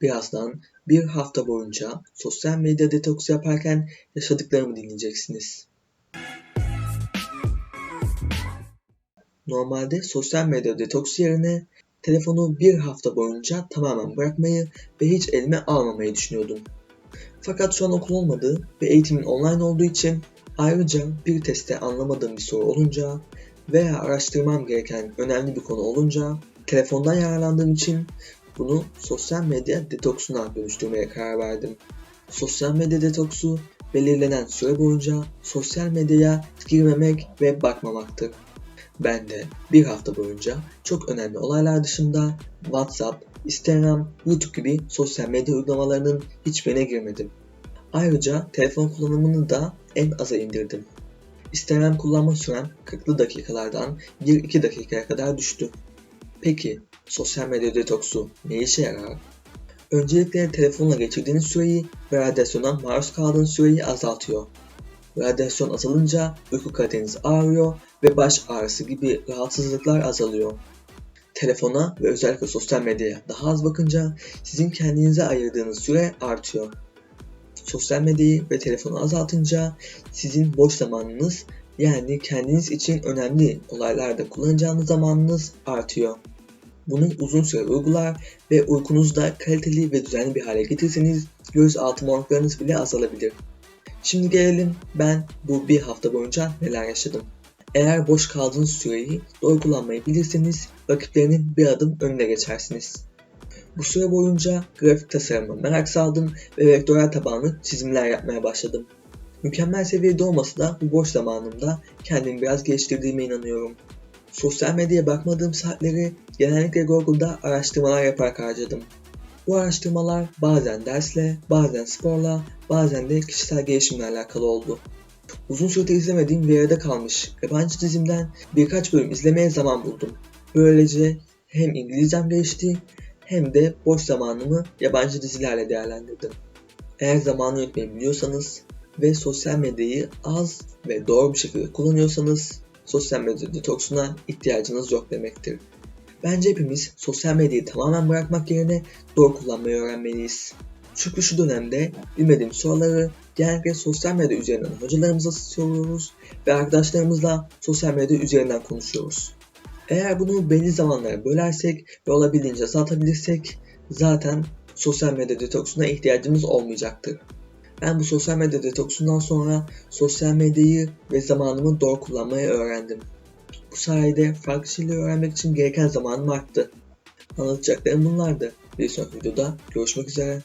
Birazdan bir hafta boyunca sosyal medya detoksu yaparken yaşadıklarımı dinleyeceksiniz. Normalde sosyal medya detoksu yerine telefonu bir hafta boyunca tamamen bırakmayı ve hiç elime almamayı düşünüyordum. Fakat şu an okul olmadığı ve eğitimin online olduğu için ayrıca bir testte anlamadığım bir soru olunca veya araştırmam gereken önemli bir konu olunca telefondan yararlandığım için bunu sosyal medya detoksuna dönüştürmeye karar verdim. Sosyal medya detoksu belirlenen süre boyunca sosyal medyaya girmemek ve bakmamaktır. Ben de bir hafta boyunca çok önemli olaylar dışında WhatsApp, Instagram, YouTube gibi sosyal medya uygulamalarının hiçbirine girmedim. Ayrıca telefon kullanımını da en aza indirdim. Instagram kullanma sürem 40'lı dakikalardan 1-2 dakikaya kadar düştü. Peki sosyal medya detoksu ne işe yarar? Öncelikle telefonla geçirdiğiniz süreyi ve radyasyona maruz kaldığınız süreyi azaltıyor. Radyasyon azalınca uyku kaliteniz ağrıyor ve baş ağrısı gibi rahatsızlıklar azalıyor. Telefona ve özellikle sosyal medyaya daha az bakınca sizin kendinize ayırdığınız süre artıyor. Sosyal medyayı ve telefonu azaltınca sizin boş zamanınız yani kendiniz için önemli olaylarda kullanacağınız zamanınız artıyor. Bunu uzun süre uygular ve uykunuzu da kaliteli ve düzenli bir hale getirirseniz göz altı morluklarınız bile azalabilir. Şimdi gelelim ben bu bir hafta boyunca neler yaşadım. Eğer boş kaldığınız süreyi doğru kullanmayı bilirseniz rakiplerinin bir adım önüne geçersiniz. Bu süre boyunca grafik tasarıma merak saldım ve vektörel tabanlı çizimler yapmaya başladım. Mükemmel seviyede olmasa da bu boş zamanımda kendimi biraz geliştirdiğime inanıyorum. Sosyal medyaya bakmadığım saatleri genellikle Google'da araştırmalar yaparak harcadım. Bu araştırmalar bazen dersle, bazen sporla, bazen de kişisel gelişimle alakalı oldu. Uzun süredir izlemediğim ve yarıda kalmış yabancı dizimden birkaç bölüm izlemeye zaman buldum. Böylece hem İngilizcem gelişti hem de boş zamanımı yabancı dizilerle değerlendirdim. Eğer zamanı yönetmeyi biliyorsanız ve sosyal medyayı az ve doğru bir şekilde kullanıyorsanız sosyal medya detoksuna ihtiyacınız yok demektir. Bence hepimiz sosyal medyayı tamamen bırakmak yerine doğru kullanmayı öğrenmeliyiz. Çünkü şu dönemde bilmediğim soruları genellikle sosyal medya üzerinden hocalarımıza soruyoruz ve arkadaşlarımızla sosyal medya üzerinden konuşuyoruz. Eğer bunu belli zamanlara bölersek ve olabildiğince azaltabilirsek zaten sosyal medya detoksuna ihtiyacımız olmayacaktır. Ben bu sosyal medya detoksundan sonra sosyal medyayı ve zamanımı doğru kullanmayı öğrendim. Bu sayede farklı şeyleri öğrenmek için gereken zamanım arttı. Anlatacaklarım bunlardı. Bir sonraki videoda görüşmek üzere.